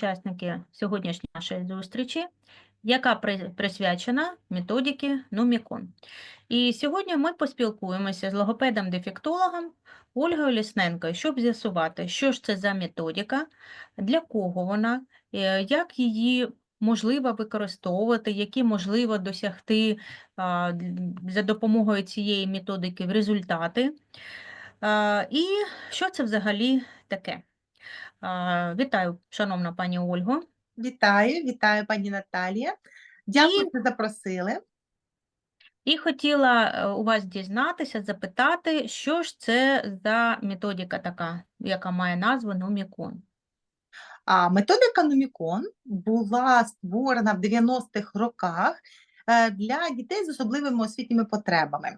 учасники сьогоднішньої нашої зустрічі, яка присвячена методиці Нумікон. І сьогодні ми поспілкуємося з логопедом-дефектологом Ольгою Лісненко, щоб з'ясувати, що ж це за методика, для кого вона, е, як її можливо використовувати, які можливо досягти за допомогою цієї методики в результати. І що це взагалі таке? Вітаю, шановна пані Ольго. Вітаю, вітаю, пані Наталія. Дякую, що запросили. І хотіла е, у вас дізнатися, запитати, що ж це за методика така, яка має назву Нумікон. А методика Нумікон була створена в 90-х роках е, для дітей з особливими освітніми потребами.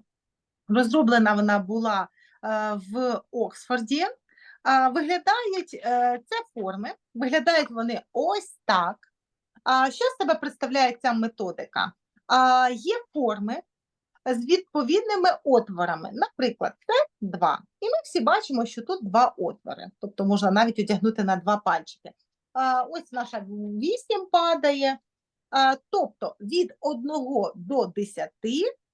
Розроблена вона була е, в Оксфорді. Виглядають е, це форми, виглядають вони ось так. Що з себе представляє ця методика? Є форми з відповідними отворами. Наприклад, це два. І ми всі бачимо, що тут два отвори, тобто можна навіть одягнути на два пальчики. Ось наша вісім падає. Тобто від 1 до 10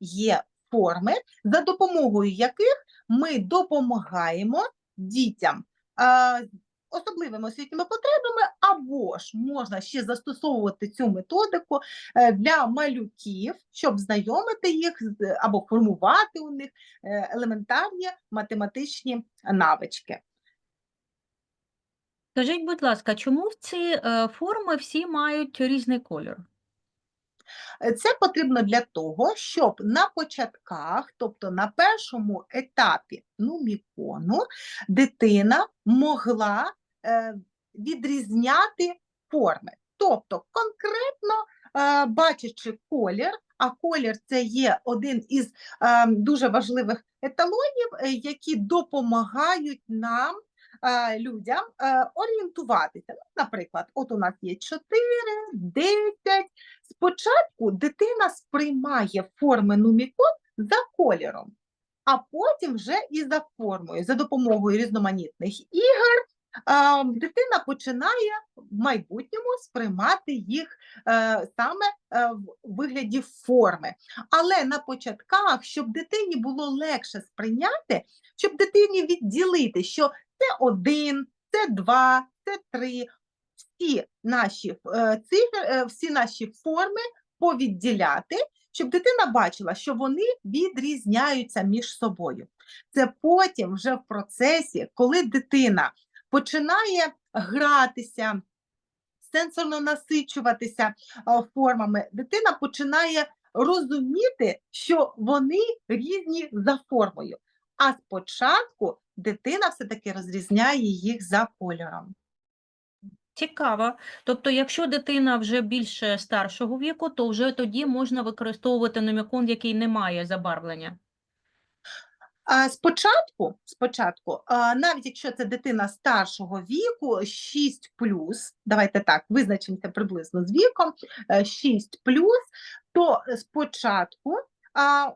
є форми, за допомогою яких ми допомагаємо дітям з особливими освітніми потребами, або ж можна ще застосовувати цю методику е, для малюків, щоб знайомити їх або формувати у них е, елементарні математичні навички. Скажіть, будь ласка, чому ці е, форми всі мають різний кольор? Е, Це потрібно для того, щоб на початках, тобто на першому етапі нумікону, дитина могла е, відрізняти форми. Тобто, конкретно е, бачачи колір, а колір це є один із е, дуже важливих еталонів, які допомагають нам. Е, Людям е, орієнтуватися. Ну, Наприклад, от у нас є 4, 10, Спочатку дитина сприймає форми нумікон за кольором, а потім вже і за формою, за допомогою різноманітних ігор. Дитина починає в майбутньому сприймати їх е, саме е, в вигляді форми. Але на початках, щоб дитині було легше сприйняти, щоб дитині відділити, що це один, це два, це три, всі наші е, цифри, е, всі наші форми повідділяти, щоб дитина бачила, що вони відрізняються між собою. Це потім вже в процесі, коли дитина починає гратися, сенсорно насичуватися формами, дитина починає розуміти, що вони різні за формою. А спочатку дитина все-таки розрізняє їх за кольором. Цікаво. Тобто, якщо дитина вже більше старшого віку, то вже тоді можна використовувати нумікон, який не має забарвлення. Спочатку, спочатку, навіть якщо це дитина старшого віку, 6 давайте так, визначимося приблизно з віком, е, 6 то спочатку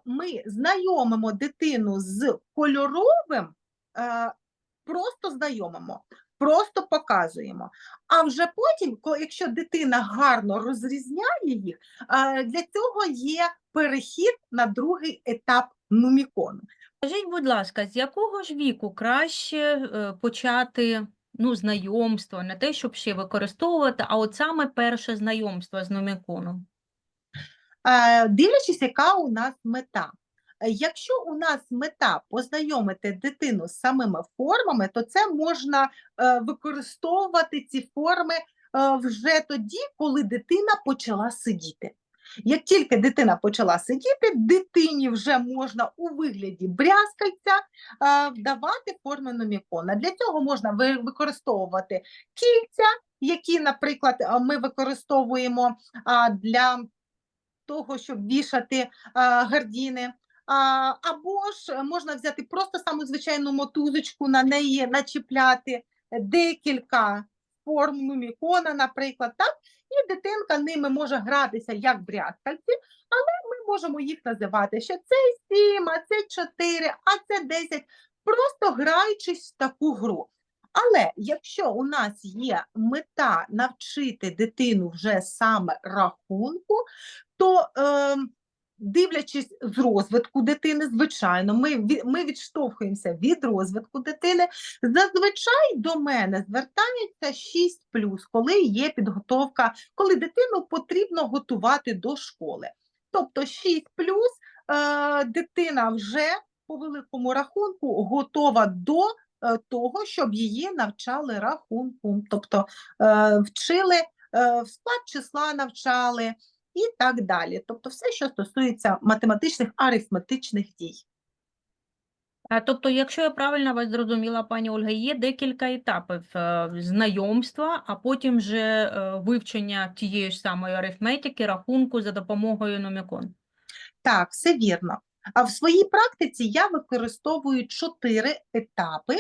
ми знайомимо дитину з кольоровим, е, просто знайомимо, просто показуємо. А вже потім, якщо дитина гарно розрізняє їх, для цього є перехід на другий етап нумікону. Скажіть, будь ласка, з якого ж віку краще е, почати ну, знайомство, не те, щоб ще використовувати, а от саме перше знайомство з нуміконом? Е, Дивлячись, яка у нас мета. Е, Якщо у нас мета познайомити дитину з самими формами, то це можна е, використовувати ці форми е, вже тоді, коли дитина почала сидіти. Як тільки дитина почала сидіти, дитині вже можна у вигляді брязкальця вдавати форми номікона. Для цього можна використовувати кільця, які, наприклад, ми використовуємо для того, щоб вішати гардіни. Або ж можна взяти просто саму звичайну мотузочку, на неї начіпляти декілька форм нумікона, наприклад, так? і дитинка ними може гратися як брязкальці, але ми можемо їх називати, що це 7, а це 4, а це 10, просто граючись в таку гру. Але якщо у нас є мета навчити дитину вже саме рахунку, то е, дивлячись з розвитку дитини, звичайно, ми, ми відштовхуємося від розвитку дитини. Зазвичай до мене звертаються 6 коли є підготовка, коли дитину потрібно готувати до школи. Тобто 6 е, дитина вже по великому рахунку готова до е, того, щоб її навчали рахунку, тобто е, вчили е, в склад числа навчали і так далі. Тобто все, що стосується математичних арифметичних дій. Тобто, якщо я правильно вас зрозуміла, пані Ольга, є декілька етапів е, знайомства, а потім вже е, вивчення тієї ж самої арифметики, рахунку за допомогою номікон. Так, все вірно. А в своїй практиці я використовую чотири етапи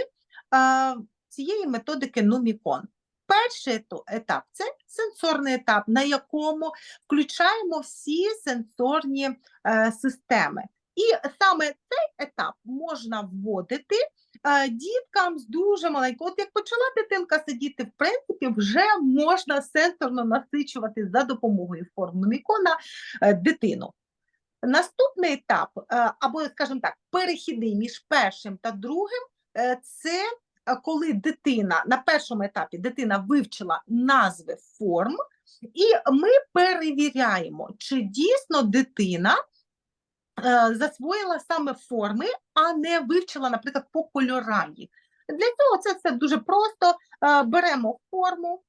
цієї методики Нумікон. Перший етап це сенсорний етап, на якому включаємо всі сенсорні е, системи. І саме цей етап можна вводити е, діткам з дуже маленького. От як почала дитинка сидіти, в принципі, вже можна сенсорно насичувати за допомогою форм Нумікона е, дитину. Наступний етап, е, або, скажімо так, перехідний між першим та другим, е, це коли дитина на першому етапі дитина вивчила назви форм, і ми перевіряємо, чи дійсно дитина е, засвоїла саме форми, а не вивчила, наприклад, по кольорам. Для цього це все дуже просто. Е, Беремо форму,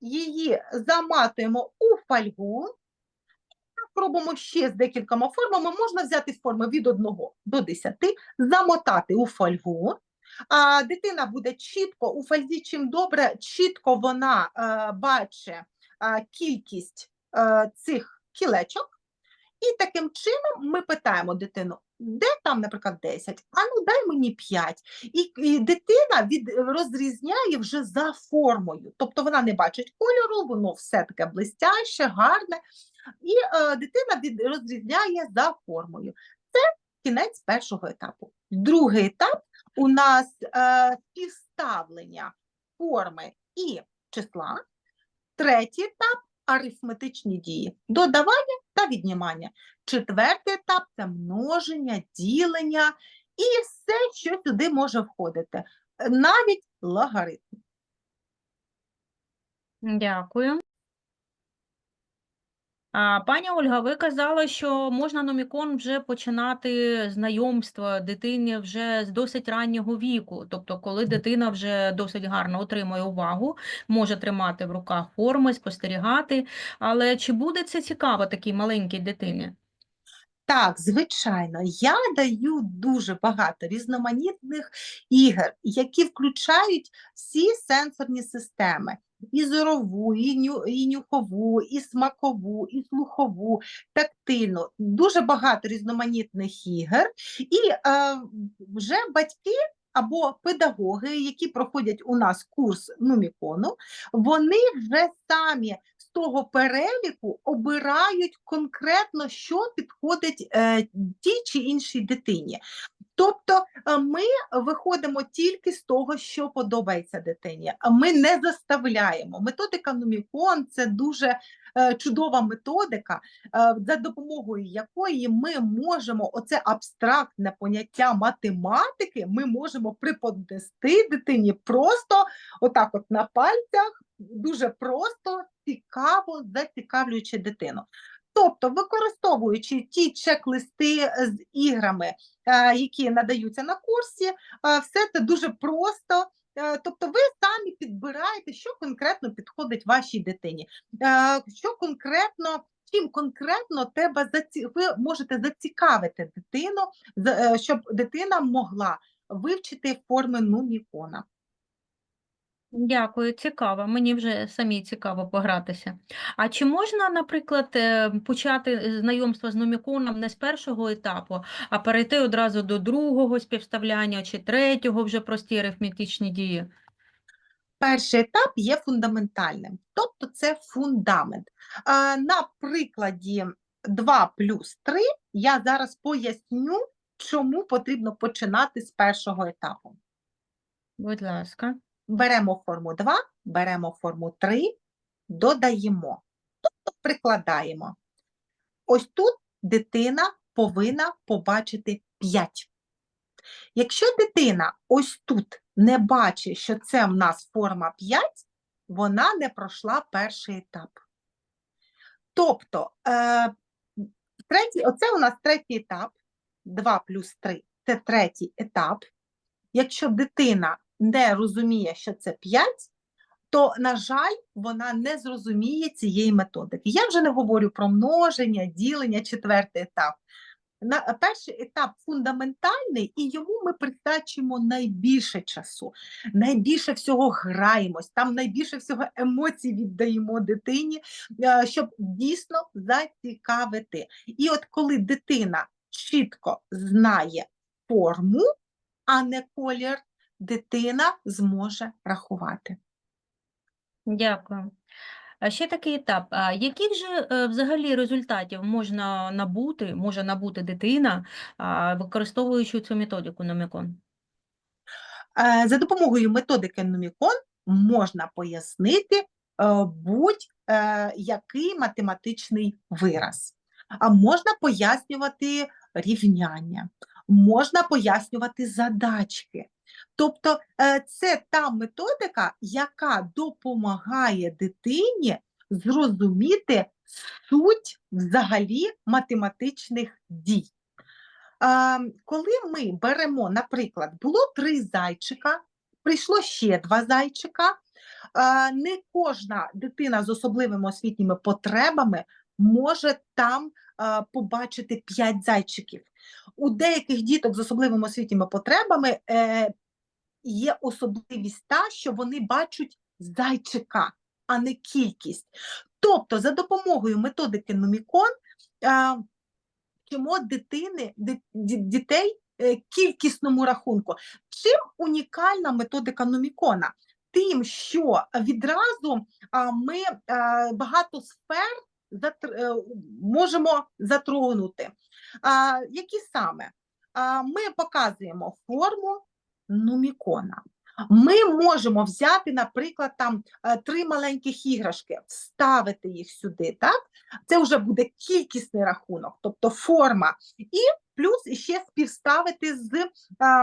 її заматуємо у фольгу, робимо ще з декількома формами. Можна взяти форми від 1 до 10, замотати у фольгу. А дитина буде чітко у фользі, чим добре, чітко вона е, бачить е, кількість е, цих кілечок. І таким чином ми питаємо дитину, де там, наприклад, 10, а ну дай мені 5. І, і дитина від, розрізняє вже за формою. Тобто вона не бачить кольору, воно все таке блистяще, гарне і е, дитина від, розрізняє за формою. Це кінець першого етапу. Другий етап у нас е, співставлення форми і числа. Третій етап арифметичні дії, додавання та віднімання. Четвертий етап це множення, ділення і все, що сюди може входити, навіть логарифм. Дякую. А, пані Ольга, ви казали, що можна номікон вже починати знайомство дитині вже з досить раннього віку. Тобто, коли дитина вже досить гарно отримує увагу, може тримати в руках форми, спостерігати. Але чи буде це цікаво такій маленькій дитині? Так, звичайно, я даю дуже багато різноманітних ігор, які включають всі сенсорні системи: і зорову, і, ню, і нюхову, і смакову, і слухову, тактильну. Дуже багато різноманітних ігор. І е, вже батьки або педагоги, які проходять у нас курс Нумікону, вони вже самі з того переліку обирають конкретно, що підходить е, тій чи іншій дитині. Тобто е, ми виходимо тільки з того, що подобається дитині, ми не заставляємо. Методика Нумікон це дуже е, чудова методика, е, за допомогою якої ми можемо оце абстрактне поняття математики, ми можемо преподнести дитині просто отак, от на пальцях, дуже просто, цікаво, зацікавлюючи дитину. Тобто, використовуючи ті чек-листи з іграми, е, які надаються на курсі, е, все це дуже просто. Е, Тобто ви самі підбираєте, що конкретно підходить вашій дитині, е, що конкретно, чим конкретно тебе заці... ви можете зацікавити дитину, е, щоб дитина могла вивчити форми нумікона. Дякую, цікаво. Мені вже самі цікаво погратися. А чи можна, наприклад, е, почати е, знайомство з номіконом не з першого етапу, а перейти одразу до другого співставляння чи третього вже прості арифметичні дії? Перший етап є фундаментальним, тобто це фундамент. На прикладі 2 плюс 3 я зараз поясню, чому потрібно починати з першого етапу. Будь ласка. Беремо форму 2, беремо форму 3, додаємо, тобто прикладаємо. Ось тут дитина повинна побачити 5. Якщо дитина ось тут не бачить, що це в нас форма 5, вона не пройшла перший етап. Тобто, е, третій, оце у нас третій етап, 2 плюс 3 це третій етап. Якщо дитина не розуміє, що це 5, то, на жаль, вона не зрозуміє цієї методики. Я вже не говорю про множення, ділення, четвертий етап. На перший етап фундаментальний, і йому ми присвячуємо найбільше часу, найбільше всього граємось, там найбільше всього емоцій віддаємо дитині, е, щоб дійсно зацікавити. І от коли дитина чітко знає форму, а не колір, дитина зможе рахувати. Дякую. Ще такий етап. А яких же е, взагалі результатів можна набути, може набути дитина, використовуючи цю методику Номікон? Е, За допомогою методики Нумікон можна пояснити е, будь-який математичний вираз. А можна пояснювати рівняння, можна пояснювати задачки. Тобто е, це та методика, яка допомагає дитині зрозуміти суть взагалі математичних дій. Коли ми беремо, наприклад, було три зайчика, прийшло ще два зайчика, не кожна дитина з особливими освітніми потребами може там побачити п'ять зайчиків. У деяких діток з особливими освітніми потребами е, є особливість та, що вони бачать зайчика, а не кількість. Тобто, за допомогою методики Номікон а, вчимо дитини, дітей е, кількісному рахунку. Чим унікальна методика Номікона? Тим, що відразу ми багато сфер е, можемо затронути. Які саме? Ми показуємо форму Номікона. Ми можемо взяти, наприклад, там е, три маленьких іграшки, вставити їх сюди, так? Це вже буде кількісний рахунок, тобто форма, і плюс ще співставити з а,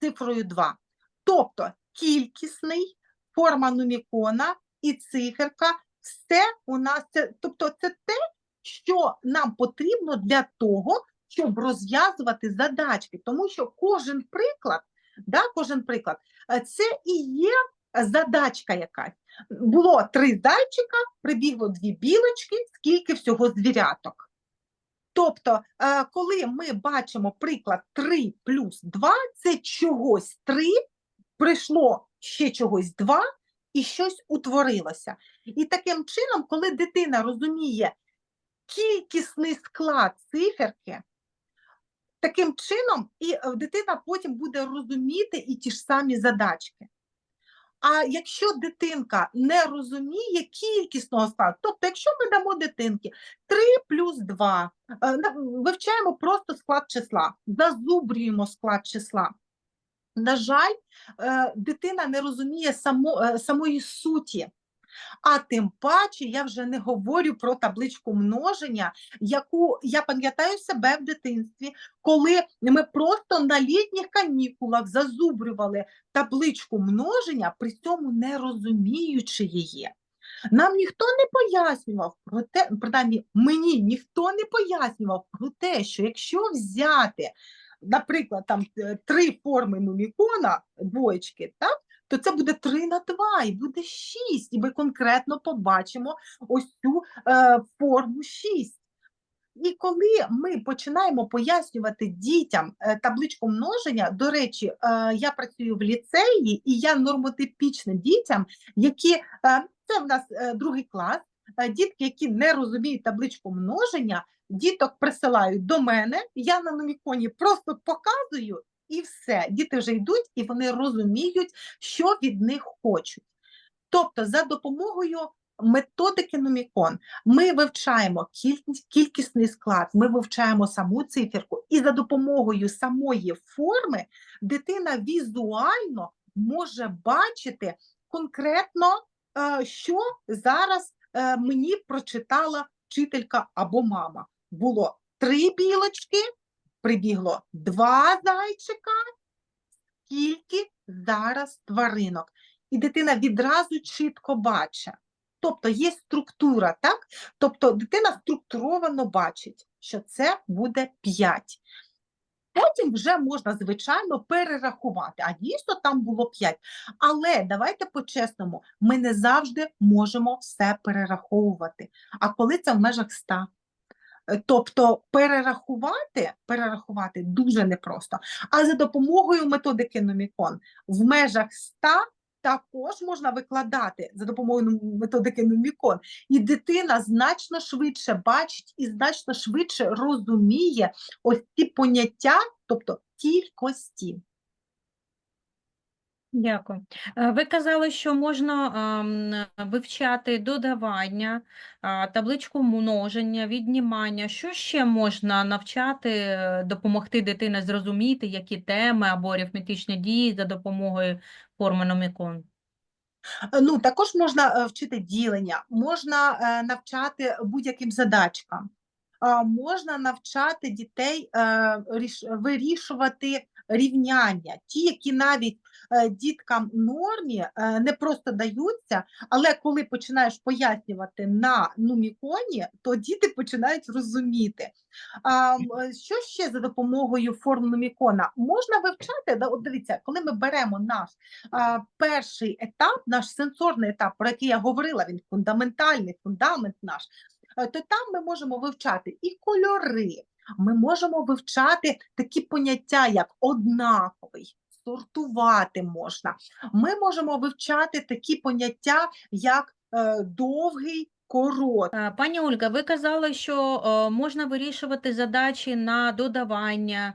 цифрою 2. Тобто кількісний, форма нумікона і циферка, все у нас це, тобто це те, що нам потрібно для того, щоб розв'язувати задачки, тому що кожен приклад, да, кожен приклад, е, це і є задачка якась. Було три зайчика, прибігло дві білочки, скільки всього звіряток. Тобто, е, коли ми бачимо приклад 3 плюс 2, це чогось 3, прийшло ще чогось 2, і щось утворилося. І таким чином, коли дитина розуміє кількісний склад циферки, таким чином і е, дитина потім буде розуміти і ті ж самі задачки. А якщо дитинка не розуміє кількісного складу, тобто, якщо ми дамо дитинки 3 плюс 2, е, вивчаємо просто склад числа, зазубрюємо склад числа. На жаль, е, дитина не розуміє само, самої суті. А тим паче я вже не говорю про табличку множення, яку я пам'ятаю себе в дитинстві, коли ми просто на літніх канікулах зазубрювали табличку множення, при цьому не розуміючи її. Нам ніхто не пояснював про те, принаймні мені ніхто не пояснював про те, що якщо взяти, наприклад, там е, три форми нумікона, двоєчки, так? То це буде 3 на 2 і буде 6, і ми конкретно побачимо ось цю е, форму 6. І коли ми починаємо пояснювати дітям е, табличку множення, до речі, е, я працюю в ліцеї, і я нормотипічним дітям, які е, це в нас другий клас, дітки, які не розуміють табличку множення, діток присилають до мене, я на номіконі просто показую, і все. Діти вже йдуть і вони розуміють, що від них хочуть. Тобто, за допомогою методики Номікон ми вивчаємо кількісний склад, ми вивчаємо саму циферку, і за допомогою самої форми дитина візуально може бачити конкретно, е, що зараз е, мені прочитала вчителька або мама. Було три білочки, прибігло два зайчика, скільки зараз тваринок. І дитина відразу чітко бачить. Тобто є структура, так? Тобто дитина структуровано бачить, що це буде 5. Потім вже можна, звичайно, перерахувати. А дійсно там було 5. Але давайте по-чесному, ми не завжди можемо все перераховувати. А коли це в межах 100? Е, Тобто перерахувати, перерахувати дуже непросто. А за допомогою методики Номікон в межах 100 також можна викладати за допомогою методики Номікон. І дитина значно швидше бачить і значно швидше розуміє ось ці поняття, тобто кількості. Дякую. Е, Ви казали, що можна вивчати додавання, табличку множення, віднімання. Що ще можна навчати, е, допомогти дитині зрозуміти, які теми або арифметичні дії за допомогою форми номікон? Е, Ну, також можна вчити ділення, можна навчати будь-яким задачкам, можна навчати дітей вирішувати рівняння, ті, які навіть е, діткам нормі е, не просто даються, але коли починаєш пояснювати на нуміконі, то діти починають розуміти. Е, що ще за допомогою форм нумікона? Можна вивчати, от дивіться, коли ми беремо наш перший етап, наш сенсорний етап, про який я говорила, він фундаментальний, фундамент наш, то там ми можемо вивчати і кольори, ми можемо вивчати такі поняття, як однаковий, сортувати можна. Ми можемо вивчати такі поняття, як е, довгий, короткий. Е, Пані Ольга, ви казали, що е, можна вирішувати задачі на додавання,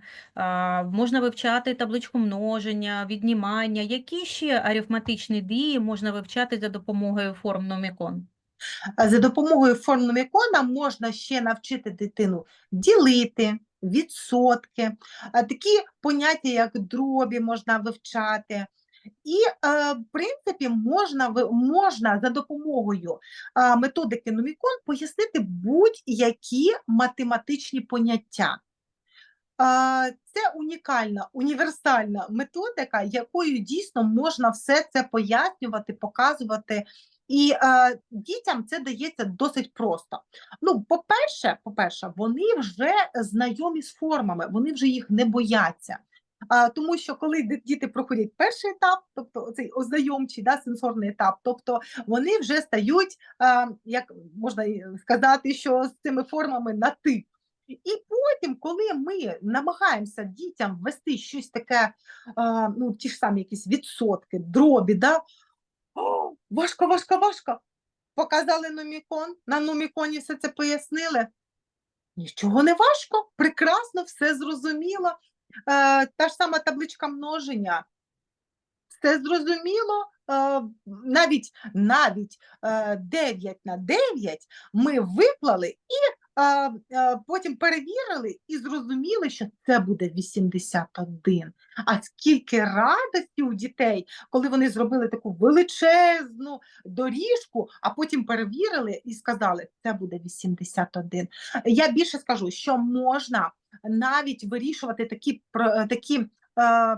можна вивчати табличку множення, віднімання. Які ще арифметичні дії можна вивчати за допомогою форм номікон? А За допомогою форм номікона можна ще навчити дитину ділити, відсотки, такі поняття, як дробі, можна вивчати. І, е, в принципі, можна, можна за допомогою методики номікон пояснити будь-які математичні поняття. Це унікальна, універсальна методика, якою дійсно можна все це пояснювати, показувати. І е, дітям це дається досить просто. Ну, по-перше, по-перше, вони вже знайомі з формами, вони вже їх не бояться. А, тому що коли діти проходять перший етап, тобто цей ознайомчий да, сенсорний етап, тобто вони вже стають, а, як можна сказати, що з цими формами на ти. І потім, коли ми намагаємося дітям ввести щось таке, а, ну, ті ж самі якісь відсотки, дробі, да? О, важко, важко, важко. Показали нумікон, на нуміконі все це пояснили. Нічого не важко, прекрасно, все зрозуміло. Е, та ж сама табличка множення. Все зрозуміло, е, навіть, навіть е, 9 на 9 ми виклали і потім перевірили і зрозуміли, що це буде 81. А скільки радості у дітей, коли вони зробили таку величезну доріжку, а потім перевірили і сказали, це буде 81. Я більше скажу, що можна навіть вирішувати такі такі е,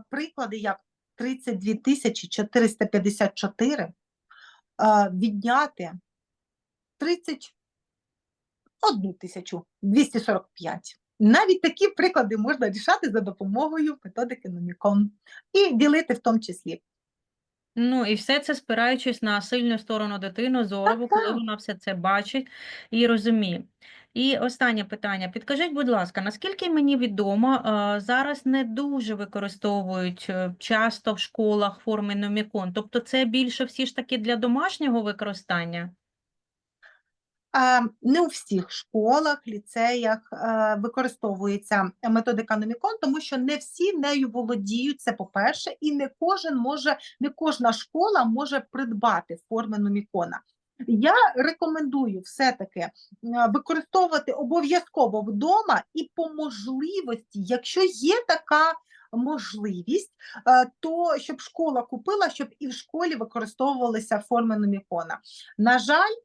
приклади, як 32 тисячі 454, е, відняти 30 1245. Навіть такі приклади можна рішати за допомогою методики Номікон і ділити в тому числі. Ну і все це спираючись на сильну сторону дитини, зорову, коли вона все це бачить і розуміє. І останнє питання. Підкажіть, будь ласка, наскільки мені відомо, е, зараз не дуже використовують е, часто в школах форми номікон, тобто це більше всі ж таки для домашнього використання? Не у всіх школах, ліцеях е, використовується методика Номікон, тому що не всі нею володіють, це по-перше, і не кожен може, не кожна школа може придбати форми Номікона. Я рекомендую все-таки е, використовувати обов'язково вдома і по можливості, якщо є така можливість, е, то щоб школа купила, щоб і в школі використовувалися форми Нумікона. На жаль,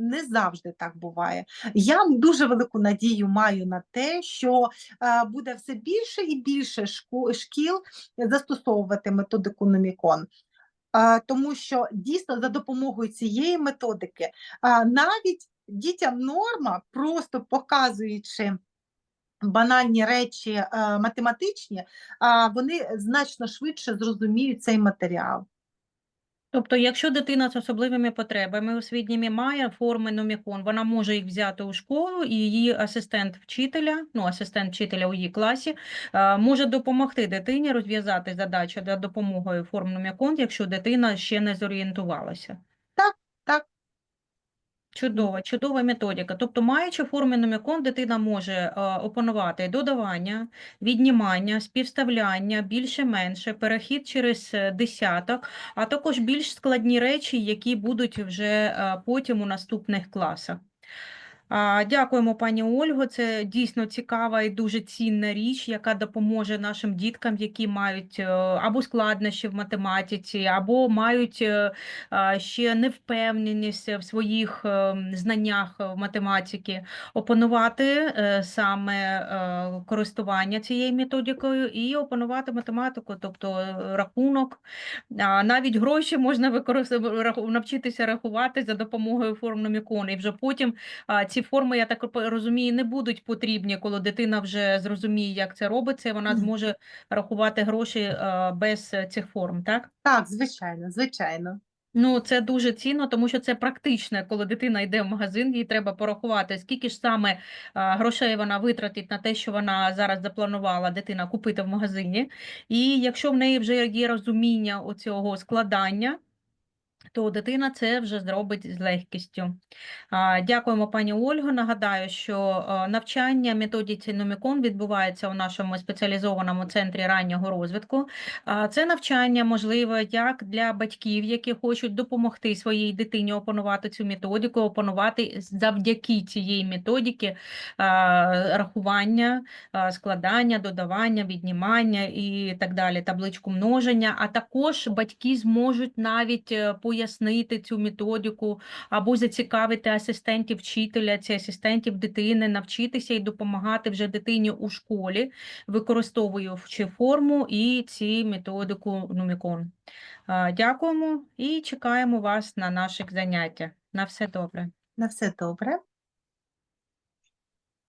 не завжди так буває. Я дуже велику надію маю на те, що е, буде все більше і більше шкіл застосовувати методику Нумікон. Е, Тому що дійсно за допомогою цієї методики е, навіть дітям норма, просто показуючи банальні речі математичні, вони значно швидше зрозуміють цей матеріал. Тобто, якщо дитина з особливими потребами освітніми має форми номікон, вона може їх взяти у школу, і її асистент вчителя, ну, асистент вчителя у її класі, е, може допомогти дитині розв'язати задачу за допомогою форм номікон, якщо дитина ще не зорієнтувалася. Чудова, чудова методика. Тобто, маючи форми номікон, дитина може е, опанувати додавання, віднімання, співставляння, більше-менше, перехід через е, десяток, а також більш складні речі, які будуть вже е, потім у наступних класах. Дякуємо, пані Ольго. Це дійсно цікава і дуже цінна річ, яка допоможе нашим діткам, які мають е, або складнощі в математиці, або мають е, ще невпевненість в своїх е, знаннях в математики, опанувати саме користування цією методикою і опанувати математику, тобто рахунок, навіть гроші можна використовувати, навчитися рахувати за допомогою форм Нумікон, і вже потім а, ці форми, я так ро- розумію, не будуть потрібні, коли дитина вже зрозуміє, як це робиться, і вона зможе рахувати гроші без е, цих форм, так? Так, звичайно, звичайно. Ну, це дуже цінно, тому що це практично, коли дитина йде в магазин, їй треба порахувати, скільки ж саме а, грошей вона витратить на те, що вона зараз запланувала дитина купити в магазині. І якщо в неї вже є розуміння оцього складання, то дитина це вже зробить з легкістю. Дякуємо, пані Ольго. Нагадаю, що навчання методиці Нумікон відбувається у нашому спеціалізованому центрі раннього розвитку. Це навчання можливе як для батьків, які хочуть допомогти своїй дитині опанувати цю методику, опанувати завдяки цієї методики рахування, складання, додавання, віднімання і так далі, табличку множення. А також батьки зможуть навіть е, пояснити цю методику або зацікавити асистентів вчителя, ці асистентів дитини, навчитися і допомагати вже дитині у школі, використовуючи форму і ці методику Нумікон. Дякуємо і чекаємо вас на наших заняттях. На все добре. На все добре.